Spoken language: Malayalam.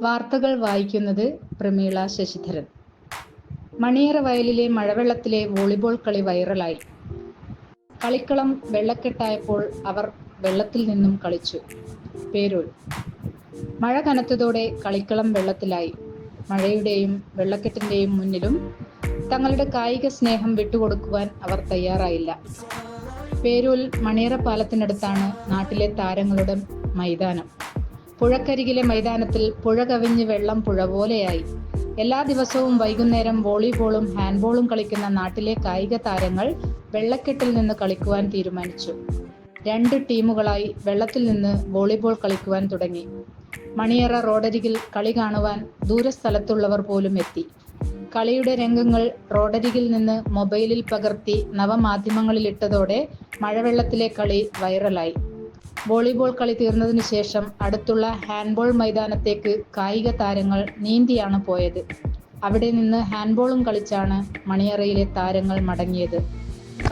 വാർത്തകൾ വായിക്കുന്നത് പ്രമീള ശശിധരൻ. മണിയറ വയലിലെ മഴവെള്ളത്തിലെ വോളിബോൾ കളി വൈറലായി. കളിക്കളം വെള്ളക്കെട്ടായപ്പോൾ അവർ വെള്ളത്തിൽ നിന്നും കളിച്ചു. പേരൂർ. മഴ കനത്തതോടെ കളിക്കളം വെള്ളത്തിലായി. മഴയുടെയും വെള്ളക്കെട്ടിന്റെയും മുന്നിലും തങ്ങളുടെ കായിക സ്നേഹം വിട്ടുകൊടുക്കുവാൻ അവർ തയ്യാറായില്ല. പേരൂൽ മണിയറ പാലത്തിനടുത്താണ് നാട്ടിലെ താരങ്ങളുടെ മൈതാനം. പുഴക്കരികിലെ മൈതാനത്തിൽ പുഴ കവിഞ്ഞ് വെള്ളം പുഴ പോലെയായി. എല്ലാ ദിവസവും വൈകുന്നേരം വോളിബോളും ഹാൻഡ്ബോളും കളിക്കുന്ന നാട്ടിലെ കായിക താരങ്ങൾ വെള്ളക്കെട്ടിൽ നിന്ന് കളിക്കുവാൻ തീരുമാനിച്ചു. രണ്ട് ടീമുകളായി വെള്ളത്തിൽ നിന്ന് വോളിബോൾ കളിക്കുവാൻ തുടങ്ങി. മണിയറ റോഡരികിൽ കളി കാണുവാൻ ദൂരസ്ഥലത്തുള്ളവർ പോലും എത്തി. കളിയുടെ രംഗങ്ങൾ റോഡരികിൽ നിന്ന് മൊബൈലിൽ പകർത്തി നവമാധ്യമങ്ങളിലിട്ടതോടെ മഴവെള്ളത്തിലെ കളി വൈറലായി. വോളിബോൾ കളി തീർന്നതിനു ശേഷം അടുത്തുള്ള ഹാൻഡ്ബോൾ മൈതാനത്തേക്ക് കായിക താരങ്ങൾ നീന്തിയാണ് പോയത്. അവിടെ നിന്ന് ഹാൻഡ്ബോളും കളിച്ചാണ് മണിയറയിലെ താരങ്ങൾ മടങ്ങിയത്.